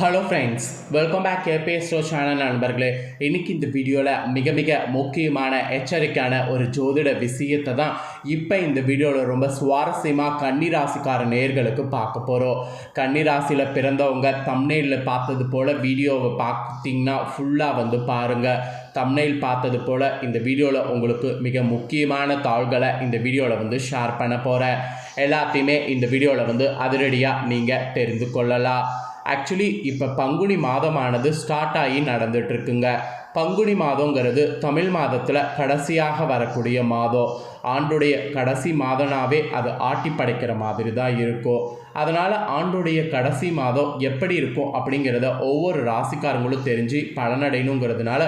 Hello friends welcome back show channel நண்பர்களே இன்னைக்கு இந்த வீடியோவில் மிக மிக முக்கியமான எச்சரிக்கையான ஒரு ஜோதிட விஷயத்தை தான் இப்போ இந்த வீடியோவில் ரொம்ப சுவாரஸ்யமாக கன்னிராசிக்கார நேர்களுக்கு பார்க்க போகிறோம் கன்னிராசியில் பிறந்தவங்க தம்னெயிலில் பார்த்தது போல் வீடியோவை பார்த்தீங்கன்னா ஃபுல்லாக வந்து பாருங்கள் தம்னைல் பார்த்தது போல் இந்த வீடியோவில் உங்களுக்கு மிக முக்கியமான தாள்களை இந்த வீடியோவில் வந்து ஷேர் பண்ண போகிறேன் எல்லாத்தையுமே இந்த வீடியோவில் வந்து அதிரடியாக நீங்கள் தெரிந்து கொள்ளலாம். ஆக்சுவலி இப்போ பங்குனி மாதமானது ஸ்டார்ட் ஆகி நடந்துட்டுருக்குங்க. பங்குனி மாதங்கிறது தமிழ் மாதத்தில் கடைசியாக வரக்கூடிய மாதம். ஆண்டுடைய கடைசி மாதனாவே அது ஆட்டி படைக்கிற மாதிரி தான் இருக்கும். அதனால் ஆண்டுடைய கடைசி மாதம் எப்படி இருக்கும் அப்படிங்கிறத ஒவ்வொரு ராசிக்காரங்களும் தெரிஞ்சு பலனடையணுங்கிறதுனால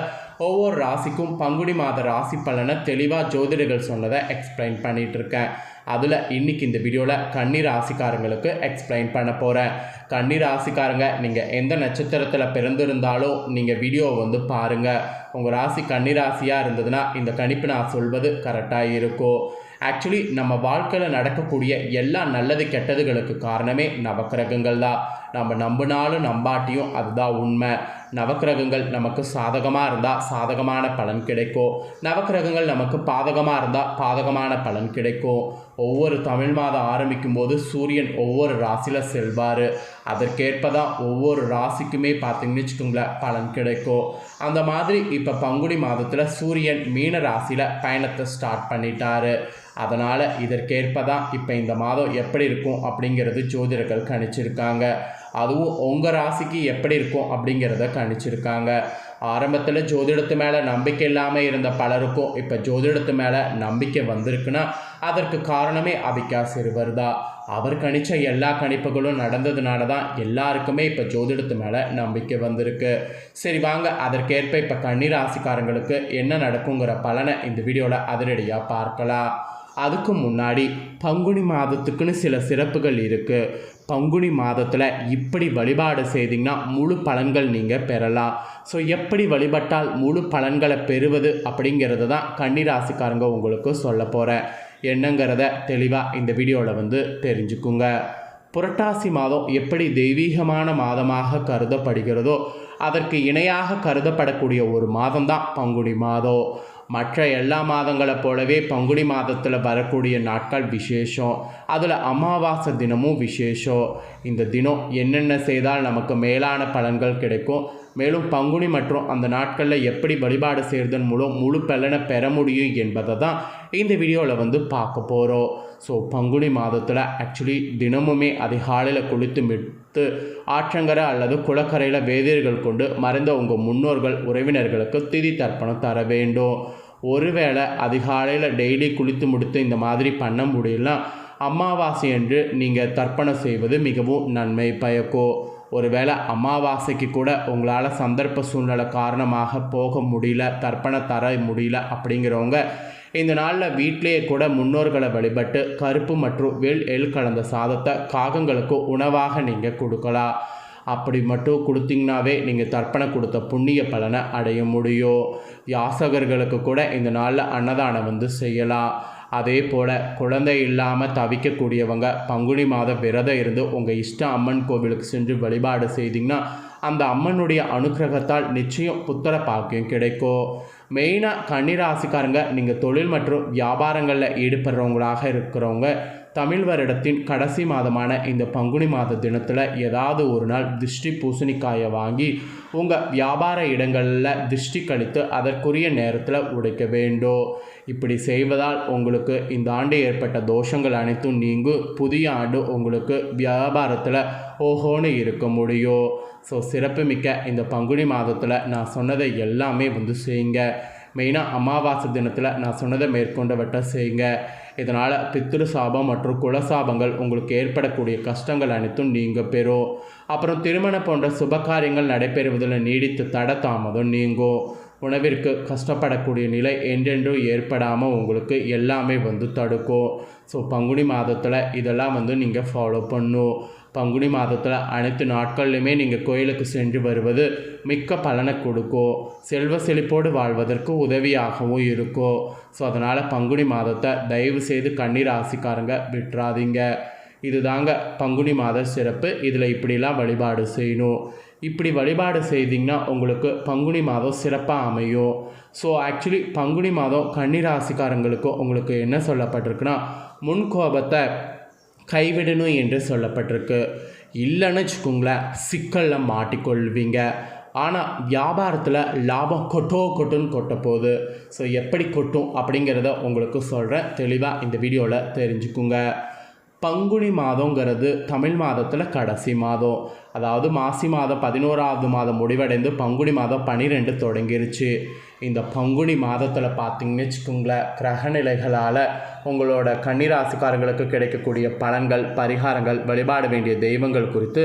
ஒவ்வொரு ராசிக்கும் பங்குனி மாத ராசி பலனை தெளிவாக ஜோதிடர்கள் சொன்னதை எக்ஸ்பிளைன் பண்ணிகிட்ருக்கேன் அதில் இன்றைக்கி இந்த வீடியோவில் கன்னி ராசிக்காரங்களுக்கு எக்ஸ்பிளைன் பண்ண போகிறேன் கன்னி ராசிக்காரங்க நீங்கள் எந்த நட்சத்திரத்தில் பிறந்திருந்தாலும் நீங்கள் வீடியோவை வந்து பாருங்கள் உங்கள் ராசி கன்னி ராசியாக இருந்ததுன்னா இந்த கணிப்பு நான் சொல்வது கரெக்டாக இருக்கும் ஆக்சுவலி நம்ம வாழ்க்கையில் நடக்கக்கூடிய எல்லா நல்லது கெட்டதுகளுக்கு காரணமே நவக்கிரகங்கள் தான் நம்ம நம்பினாலும் நம்பாட்டியும் அதுதான் உண்மை. நவக்கிரகங்கள் நமக்கு சாதகமாக இருந்தால் சாதகமான பலன் கிடைக்கும். நவக்கிரகங்கள் நமக்கு பாதகமாக இருந்தால் பாதகமான பலன் கிடைக்கும். ஒவ்வொரு தமிழ் மாதம் ஆரம்பிக்கும் போது சூரியன் ஒவ்வொரு ராசியில் செல்வார். அதற்கேற்ப தான் ஒவ்வொரு ராசிக்குமே பார்த்தீங்கன்னு வச்சுக்கோங்களேன் பலன் கிடைக்கும். அந்த மாதிரி இப்போ பங்குனி மாதத்தில் சூரியன் மீன ராசியில் பயணத்தை ஸ்டார்ட் பண்ணிட்டாரு. அதனால் இதற்கேற்ப தான் இப்போ இந்த மாதம் எப்படி இருக்கும் அப்படிங்கிறது ஜோதிடர்கள் கணிச்சிருக்காங்க. அதுவும் உங்கள் ராசிக்கு எப்படி இருக்கும் அப்படிங்கிறத கணிச்சிருக்காங்க. ஆரம்பத்தில் ஜோதிடத்து மேலே நம்பிக்கை இல்லாமல் இருந்த பலருக்கும் இப்போ ஜோதிடத்து மேலே நம்பிக்கை வந்திருக்குன்னா அதற்கு காரணமே அபிகா சிறுவர் தான். அவர் கணிச்ச எல்லா கணிப்புகளும் நடந்ததுனால தான் எல்லாருக்குமே இப்போ ஜோதிடத்து மேலே நம்பிக்கை வந்திருக்கு. சரி வாங்க அதற்கேற்ப இப்போ கண்ணீர் ராசிக்காரங்களுக்கு என்ன நடக்குங்கிற பலனை இந்த வீடியோவில் அதிரடியாக பார்க்கலாம். அதுக்கு முன்னாடி பங்குனி மாதத்துக்குன்னு சில சிறப்புகள் இருக்குது பங்குனி மாதத்தில் இப்படி வழிபாடு செய்தீங்கன்னா முழு பலன்கள் நீங்கள் பெறலாம். ஸோ எப்படி வழிபட்டால் முழு பலன்களை பெறுவது அப்படிங்கிறது தான் கன்னிராசிக்காரங்க உங்களுக்கு சொல்ல போகிறேன் என்னங்கிறத தெளிவாக இந்த வீடியோவில் வந்து தெரிஞ்சுக்குங்க. புரட்டாசி மாதம் எப்படி தெய்வீகமான மாதமாக கருதப்படுகிறதோ அதற்கு இணையாக கருதப்படக்கூடிய ஒரு மாதம்தான் பங்குனி மாதம். மற்ற எல்லா மாதங்களைப் போலவே பங்குனி மாதத்தில் வரக்கூடிய நாட்கள் விசேஷம். அதில் அமாவாசை தினமும் விசேஷம். இந்த தினம் என்னென்ன செய்தால் நமக்கு மேலான பலன்கள் கிடைக்கும்? மேலும் பங்குனி மற்றும் அந்த நாட்களில் எப்படி வழிபாடு செய்கிறதன் மூலம் முழு பலனை பெற முடியும் என்பதை தான் இந்த வீடியோவில் வந்து பார்க்க போகிறோம் ஸோ பங்குனி மாதத்தில் ஆக்சுவலி தினமுமே அதிகாலையில் குளித்து மிட்டு ஆற்றங்கரை அல்லது குளக்கரையில் வேதியர்கள் கொண்டு மறைந்த உங்கள் முன்னோர்கள் உறவினர்களுக்கு திதி தர்ப்பணம் தர வேண்டும். ஒருவேளை அதிகாலையில் டெய்லி குளித்து முடித்து இந்த மாதிரி பண்ண முடியலனா அமாவாசை என்று நீங்கள் தர்ப்பணம் செய்வது மிகவும் நன்மை பயக்கோ. ஒருவேளை அமாவாசைக்கு கூட உங்களால் சந்தர்ப்ப சூழ்நிலை காரணமாக போக முடியல தர்ப்பணம் தர முடியல அப்படிங்கிறவங்க இந்த நாளில் வீட்டிலேயே கூட முன்னோர்களை வழிபட்டு கருப்பு மற்றும் வெள் எள் கலந்த சாதத்தை காகங்களுக்கு உணவாக நீங்கள் கொடுக்கலாம். அப்படி மட்டும் கொடுத்தீங்கனாவே நீங்கள் தர்ப்பணை கொடுத்த புண்ணிய பலனை அடைய முடியும். யாசகர்களுக்கு கூட இந்த நாளில் அன்னதானம் வந்து செய்யலாம். அதே போல் குழந்தை இல்லாமல் தவிக்கக்கூடியவங்க பங்குனி மாதம் விரதம் இருந்து உங்கள் இஷ்ட அம்மன் கோவிலுக்கு சென்று வழிபாடு செய்தீங்கன்னா அந்த அம்மனுடைய அனுகிரகத்தால் நிச்சயம் புத்திர பாக்கியம் கிடைக்கும். மெயினாக கன்னிராசிக்காரங்க நீங்கள் தொழில் மற்றும் வியாபாரங்களில் ஈடுபடுறவங்களாக இருக்கிறவங்க தமிழ் வருடத்தின் கடைசி மாதமான இந்த பங்குனி மாத தினத்தில் ஏதாவது ஒரு நாள் திருஷ்டி பூசணிக்காயை வாங்கி உங்கள் வியாபார இடங்களில் திருஷ்டி கழித்து அதற்குரிய நேரத்தில் உடைக்க வேண்டும். இப்படி செய்வதால் உங்களுக்கு இந்த ஆண்டு ஏற்பட்ட தோஷங்கள் அனைத்தும் நீங்கும் புதிய ஆண்டு உங்களுக்கு வியாபாரத்தில் ஓஹோன்னு இருக்க முடியும். ஸோ சிறப்புமிக்க இந்த பங்குனி மாதத்தில் நான் சொன்னதை எல்லாமே வந்து செய்யுங்க. மெயினாக அமாவாசை தினத்தில் நான் சொன்னதை மேற்கொண்டவற்றை செய்யுங்க. இதனால் பித்திரு சாபம் மற்றும் குலசாபங்கள் உங்களுக்கு ஏற்படக்கூடிய கஷ்டங்கள் அனைத்தும் நீங்கள் பெறும். அப்புறம் திருமணம் போன்ற சுபகாரியங்கள் நடைபெறுவதில் நீடித்து தட தாமதம் நீங்கும். உணவிற்கு கஷ்டப்படக்கூடிய நிலை என்றென்றும் ஏற்படாமல் உங்களுக்கு எல்லாமே வந்து தடுக்கும். ஸோ பங்குனி மாதத்தில் இதெல்லாம் வந்து நீங்கள் ஃபாலோ பண்ணும். பங்குனி மாதத்தில் அனைத்து நாட்கள்லையுமே நீங்கள் கோயிலுக்கு சென்று வருவது மிக்க பலனை கொடுக்கும். செல்வ செழிப்போடு வாழ்வதற்கு உதவியாகவும் இருக்கும். ஸோ அதனால் பங்குனி மாதத்தை தயவு செய்து கண்ணீர் ஆசிக்காரங்க விட்டுறாதீங்க. இதுதாங்க பங்குனி மாத சிறப்பு. இதில் இப்படிலாம் வழிபாடு செய்யணும். இப்படி வழிபாடு செய்தீங்கன்னா உங்களுக்கு பங்குனி மாதம் சிறப்பாக அமையும். ஸோ ஆக்சுவலி பங்குனி மாதம் கன்னிராசிக்காரங்களுக்கும் உங்களுக்கு என்ன சொல்லப்பட்டிருக்குன்னா முன்கோபத்தை கைவிடணும் என்று சொல்லப்பட்டிருக்கு. இல்லைன்னு வச்சுக்கோங்களேன் சிக்கலில் மாட்டிக்கொள்வீங்க. ஆனால் வியாபாரத்தில் லாபம் கொட்டோ கொட்டுன்னு கொட்ட போகுது. ஸோ எப்படி கொட்டும் அப்படிங்கிறத உங்களுக்கு சொல்கிறேன் தெளிவாக இந்த வீடியோவில் தெரிஞ்சுக்குங்க. பங்குனி மாதங்கிறது தமிழ் மாதத்தில் கடைசி மாதம். அதாவது மாசி மாதம் பதினோராவது மாதம் முடிவடைந்து பங்குனி மாதம் பன்னிரெண்டு தொடங்கிருச்சு. இந்த பங்குனி மாதத்தில் பார்த்தீங்கன்னு வச்சுக்கோங்களேன் கிரகநிலைகளால் உங்களோட கன்னிராசிக்காரர்களுக்கு கிடைக்கக்கூடிய பலன்கள் பரிகாரங்கள் வழிபாட வேண்டிய தெய்வங்கள் குறித்து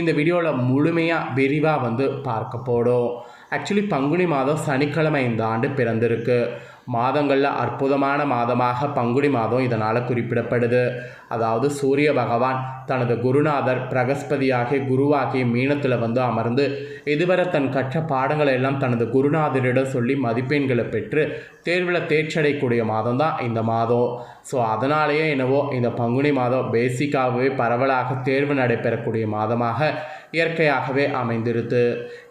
இந்த வீடியோவில் முழுமையாக விரிவாக வந்து பார்க்க போடும் ஆக்சுவலி பங்குனி மாதம் சனிக்கிழமை இந்த ஆண்டு பிறந்திருக்கு. மாதங்களில் அற்புதமான மாதமாக பங்குனி மாதம் இதனால் குறிப்பிடப்படுது. அதாவது சூரிய பகவான் தனது குருநாதர் பிரகஸ்பதியாகிய குருவாகிய மீனத்தில் வந்து அமர்ந்து இதுவரை தன் கற்ற பாடங்களை எல்லாம் தனது குருநாதரிடம் சொல்லி மதிப்பெண்களை பெற்று தேர்வில் தேர்ச்சடையக்கூடிய மாதம் தான் இந்த மாதம். ஸோ அதனாலேயே என்னவோ இந்த பங்குனி மாதம் பேசிக்காகவே பரவலாக தேர்வு நடைபெறக்கூடிய மாதமாக இயற்கையாகவே அமைந்திருது.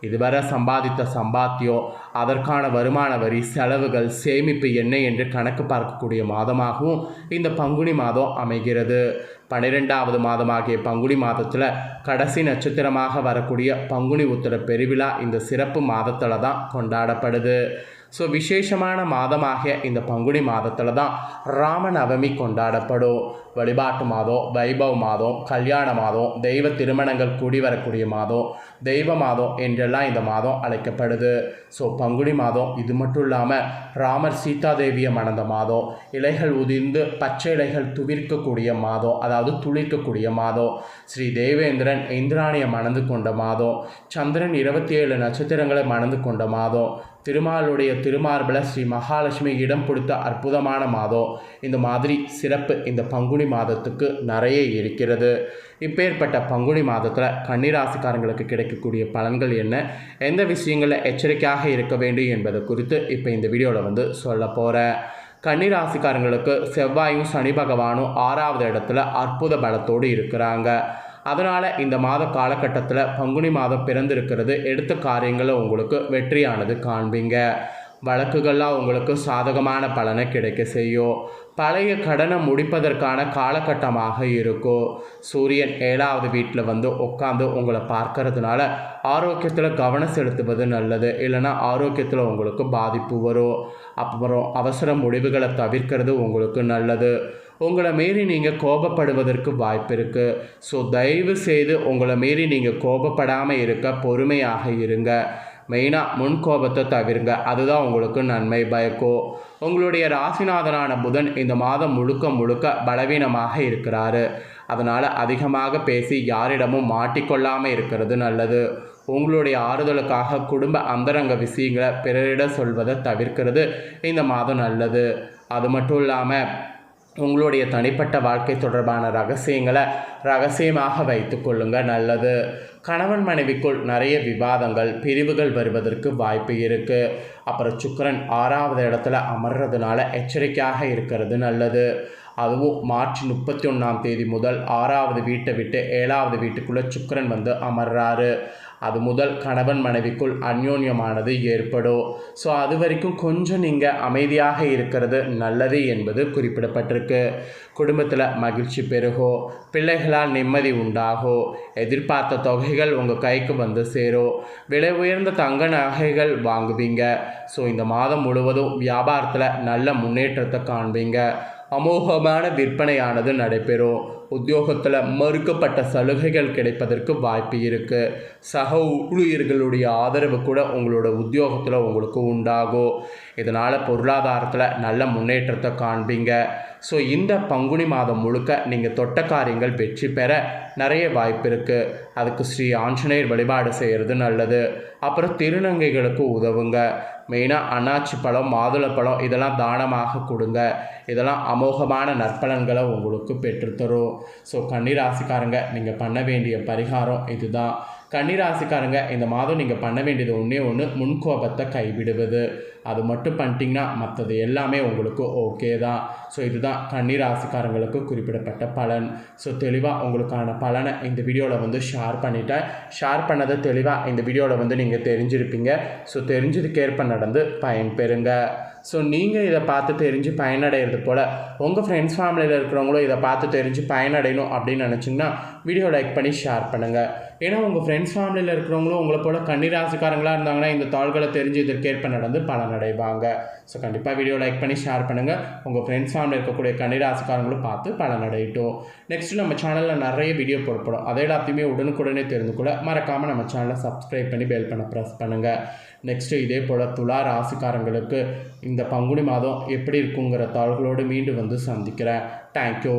இதுவரை சம்பாதித்த சம்பாத்தியம் அதற்கான வருமான வரி செலவுகள் சேமிப்பு என்ன என்று கணக்கு பார்க்கக்கூடிய மாதமாகவும் இந்த பங்குனி மாதம் அமைகிறது. பன்னிரெண்டாவது மாதமாகிய பங்குனி மாதத்தில் கடைசி நட்சத்திரமாக வரக்கூடிய பங்குனி உத்தர பெருவிழா இந்த சிறப்பு மாதத்தில் தான் கொண்டாடப்படுது. ஸோ விசேஷமான மாதமாகிய இந்த பங்குனி மாதத்தில் தான் ராமநவமி கொண்டாடப்படும். வழிபாட்டு மாதம் வைபவ மாதம் கல்யாண மாதம் தெய்வ திருமணங்கள் கூடி வரக்கூடிய மாதம் தெய்வ மாதம் என்றெல்லாம் இந்த மாதம் அழைக்கப்படுது. ஸோ பங்குனி மாதம் இது மட்டும் இல்லாமல் ராமர் சீதாதேவியை மணந்த மாதம் இலைகள் உதிர்ந்து பச்சை இலைகள் துவிர்க்கக்கூடிய மாதம் அதாவது துளிர்க்கக்கூடிய மாதம் ஸ்ரீ தேவேந்திரன் இந்திராணியை மணந்து கொண்ட மாதம் சந்திரன் இருபத்தி ஏழு நட்சத்திரங்களை மணந்து கொண்ட மாதம் திருமாலுடைய திருமார்பில் ஸ்ரீ மகாலட்சுமி இடம் கொடுத்த அற்புதமான மாதம் இந்த மாதிரி சிறப்பு இந்த பங்குனி மாதத்துக்கு நிறைய இருக்கிறது. இப்பேற்பட்ட பங்குனி மாதத்தில் கன்னிராசிக்காரங்களுக்கு கிடைக்கக்கூடிய பலன்கள் என்ன? எந்த விஷயங்களில் எச்சரிக்கையாக இருக்க வேண்டும் என்பது குறித்து இப்போ இந்த வீடியோவில் வந்து சொல்ல போகிறேன் கன்னிராசிக்காரங்களுக்கு செவ்வாயும் சனி பகவானும் ஆறாவது இடத்துல அற்புத பலத்தோடு இருக்கிறாங்க. அதனால் இந்த மாத காலகட்டத்தில் பங்குனி மாதம் பிறந்திருக்கிறது. எடுத்த காரியங்களை உங்களுக்கு வெற்றியானது காண்பீங்க. வழக்குகள்லாம் உங்களுக்கு சாதகமான பலனை கிடைக்க செய்யும். பழைய கடனை முடிப்பதற்கான காலகட்டமாக இருக்கும். சூரியன் ஏழாவது வீட்டில் வந்து உட்காந்து உங்களை பார்க்கறதுனால ஆரோக்கியத்தில் கவனம் செலுத்துவது நல்லது. இல்லைன்னா ஆரோக்கியத்தில் உங்களுக்கு பாதிப்பு வரும். அப்புறம் அவசர முடிவுகளை தவிர்க்கிறது உங்களுக்கு நல்லது. உங்களை மீறி நீங்கள் கோபப்படுவதற்கு வாய்ப்பு இருக்குது ஸோ தயவு செய்து உங்களை மீறி நீங்கள் கோபப்படாமல் இருக்க பொறுமையாக இருங்க. மெயினாக முன் கோபத்தை தவிருங்க. அதுதான் உங்களுக்கு நன்மை. பயக்கோ. உங்களுடைய ராசிநாதனான புதன் இந்த மாதம் முழுக்க முழுக்க பலவீனமாக இருக்கிறாரு. அதனால் அதிகமாக பேசி யாரிடமும் மாட்டிக்கொள்ளாமல் இருக்கிறது நல்லது. உங்களுடைய ஆறுதலுக்காக குடும்ப அந்தரங்க விஷயங்களை பிறரிடம் சொல்வதை தவிர்க்கிறது இந்த மாதம் நல்லது. அது மட்டும் இல்லாமல் உங்களுடைய தனிப்பட்ட வாழ்க்கை தொடர்பான ரகசியங்களை ரகசியமாக வைத்து கொள்ளுங்க. நல்லது. கணவன் மனைவிக்குள் நிறைய விவாதங்கள் பிரிவுகள் வருவதற்கு வாய்ப்பு இருக்குது அப்புறம் சுக்கரன் ஆறாவது இடத்துல அமர்றதுனால எச்சரிக்கையாக இருக்கிறது நல்லது. அதுவும் மார்ச் முப்பத்தி ஒன்றாம் தேதி முதல் ஆறாவது வீட்டை விட்டு ஏழாவது வீட்டுக்குள்ளே சுக்கரன் வந்து அமர்றாரு. அது முதல் கணவன் மனைவிக்குள் அந்யோன்யமானது ஏற்படும். ஸோ அது வரைக்கும் கொஞ்சம் நீங்கள் அமைதியாக இருக்கிறது நல்லது என்பது குறிப்பிடப்பட்டிருக்கு. குடும்பத்தில் மகிழ்ச்சி பெருகும் பிள்ளைகளால் நிம்மதி உண்டாகும் எதிர்பார்த்த தொகைகள் உங்கள் கைக்கு வந்து சேரும் விலை உயர்ந்த தங்க நகைகள் வாங்குவீங்க. ஸோ இந்த மாதம் முழுவதும் வியாபாரத்தில் நல்ல முன்னேற்றத்தை காண்பீங்க. அமோகமான விற்பனையானது நடைபெறும். உத்தியோகத்தில் மறுக்கப்பட்ட சலுகைகள் கிடைப்பதற்கு வாய்ப்பு இருக்குது சக ஊழியர்களுடைய ஆதரவு கூட உங்களோட உத்தியோகத்தில் உங்களுக்கு உண்டாகும். இதனால் பொருளாதாரத்தில் நல்ல முன்னேற்றத்தை காண்பீங்க. ஸோ இந்த பங்குனி மாதம் முழுக்க நீங்கள் தொட்ட காரியங்கள் வெற்றி பெற நிறைய வாய்ப்பு இருக்குது அதுக்கு ஸ்ரீ ஆஞ்சநேயர் வழிபாடு செய்கிறது நல்லது. அப்புறம் திருநங்கைகளுக்கு உதவுங்க. மெயினாக அன்னாச்சி பழம் மாதுளப்பழம் இதெல்லாம் தானமாக கொடுங்க. இதெல்லாம் அமோகமான நற்பலன்களை உங்களுக்கு பெற்றுத்தரும் ஸோ கன்னிராசிக்காரங்க நீங்கள் பண்ண வேண்டிய பரிகாரம் இதுதான். கன்னிராசிக்காரங்க இந்த மாதம் நீங்கள் பண்ண வேண்டியது ஒன்றே ஒன்று முன்கோபத்தை கைவிடுவது. அது மட்டும் பண்ணிட்டீங்கன்னா மற்றது எல்லாமே உங்களுக்கு ஓகே தான். ஸோ இதுதான் கன்னி ராசிக்காரங்களுக்கு குறிப்பிடப்பட்ட பலன். ஸோ தெளிவாக உங்களுக்கான பலனை இந்த வீடியோவில் வந்து ஷேர் பண்ணிட்டேன். ஷேர் பண்ணதை தெளிவாக இந்த வீடியோவில் வந்து நீங்கள் தெரிஞ்சிருப்பீங்க. ஸோ தெரிஞ்சதுக்கேற்ப நடந்து பயன்பெறுங்க ஸோ நீங்கள் இதை பார்த்து தெரிஞ்சு பயனடைகிறது போல் உங்கள் ஃப்ரெண்ட்ஸ் ஃபேமிலியில் இருக்கிறவங்களும் இதை பார்த்து தெரிஞ்சு பயனடையணும் அப்படின்னு நினச்சிங்கன்னா வீடியோ லைக் பண்ணி ஷேர் பண்ணுங்கள் ஏன்னா உங்கள் ஃப்ரெண்ட்ஸ் ஃபேமிலியில் இருக்கிறவங்களும் உங்களை போல் கன்னிராசிக்காரங்களாக இருந்தாங்கன்னா இந்த தாள்களை தெரிஞ்சு இதற்கேற்ப நடந்து பலனடைவாங்க ஸோ கண்டிப்பாக வீடியோ லைக் பண்ணி ஷேர் பண்ணுங்கள் உங்கள் ஃப்ரெண்ட்ஸ் ஃபேமிலியில் இருக்கக்கூடிய கன்னிராசிக்காரங்களும் பார்த்து பலனடையட்டும் நெக்ஸ்ட்டு நம்ம சேனலில் நிறைய வீடியோ போடப்படும். அதை எல்லாத்தையுமே உடனுக்குடனே தெரிந்து கூட மறக்காமல் நம்ம சேனலை சப்ஸ்கிரைப் பண்ணி பெல் பண்ண ப்ரெஸ் பண்ணுங்கள் நெக்ஸ்ட்டு இதே போல் துலா ராசிக்காரங்களுக்கு இந்த பங்குனி மாதம் எப்படி இருக்குங்கிற தாள்களோடு மீண்டும் வந்து சந்திக்கிறேன். தேங்க்யூ